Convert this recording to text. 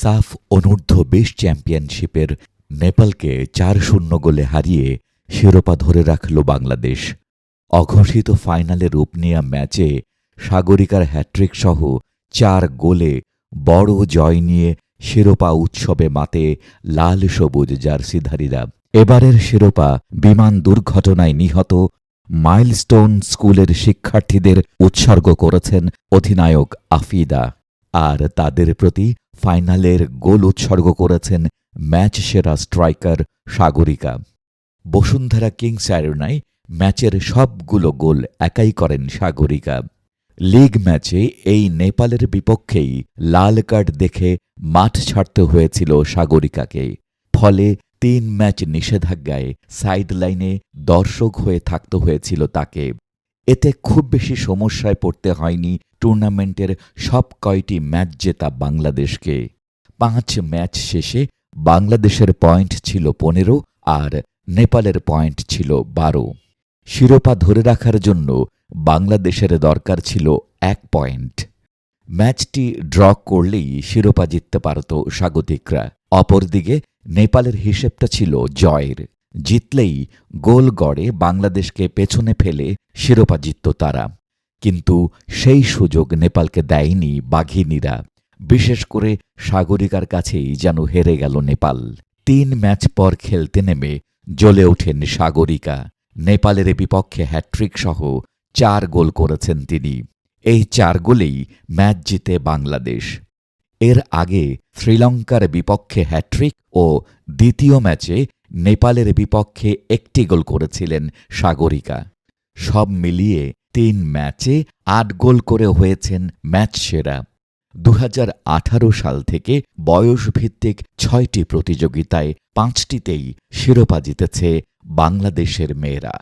সাফ অনূর্ধ্ব বিশ চ্যাম্পিয়নশিপের নেপালকে চার শূন্য গোলে হারিয়ে শিরোপা ধরে রাখল বাংলাদেশ। অঘোষিত ফাইনালে রূপ নেয়া ম্যাচে সাগরিকার হ্যাট্রিক সহ চার গোলে বড় জয় নিয়ে শিরোপা উৎসবে মাতে লাল সবুজ জার্সিধারীরা। এবারের শিরোপা বিমান দুর্ঘটনায় নিহত মাইলস্টোন স্কুলের শিক্ষার্থীদের উৎসর্গ করেছেন অধিনায়ক আফিদা। আর তাদের প্রতি ফাইনালের গোল উৎসর্গ করেছেন ম্যাচ সেরা স্ট্রাইকার সাগরিকা। বসুন্ধরা কিংস অ্যারেনায় ম্যাচের সবগুলো গোল একাই করেন সাগরিকা। লিগ ম্যাচে এই নেপালের বিপক্ষেই লাল কার্ড দেখে মাঠ ছাড়তে হয়েছিল সাগরিকাকে। ফলে তিন ম্যাচ নিষেধাজ্ঞায় সাইড লাইনে দর্শক হয়ে থাকতে হয়েছিল তাকে। এতে খুব বেশি সমস্যায় পড়তে হয়নি টুর্নামেন্টের সব কয়টি ম্যাচ জেতা বাংলাদেশকে। পাঁচ ম্যাচ শেষে বাংলাদেশের পয়েন্ট ছিল পনেরো আর নেপালের পয়েন্ট ছিল বারো। শিরোপা ধরে রাখার জন্য বাংলাদেশের দরকার ছিল এক পয়েন্ট ম্যাচটি ড্র করলেই শিরোপা জিততে পারত স্বাগতিকরা। অপরদিকে নেপালের হিসেবটা ছিল জয়ের। জিতলেই গোল গড়ে বাংলাদেশকে পেছনে ফেলে শিরোপা জিতত তারা। কিন্তু সেই সুযোগ নেপালকে দেয়নি বাঘিনীরা। বিশেষ করে সাগরিকার কাছেই যেন হেরে গেল নেপাল। তিন ম্যাচ পর খেলতে নেমে জ্বলে ওঠেন সাগরিকা। নেপালের বিপক্ষে হ্যাট্রিক সহ চার গোল করেছেন তিনি। এই চার গোলেই ম্যাচ জিতে বাংলাদেশ। এর আগে শ্রীলঙ্কার বিপক্ষে হ্যাট্রিক ও দ্বিতীয় ম্যাচে নেপালের বিপক্ষে একটি গোল করেছিলেন সাগরিকা। সব মিলিয়ে তিন ম্যাচে আট গোল করে হয়েছেন ম্যাচ সেরা। দুহাজার আঠারো সাল থেকে বয়সভিত্তিক ছয়টি প্রতিযোগিতায় পাঁচটিতেই শিরোপা জিতেছে বাংলাদেশের মেয়েরা।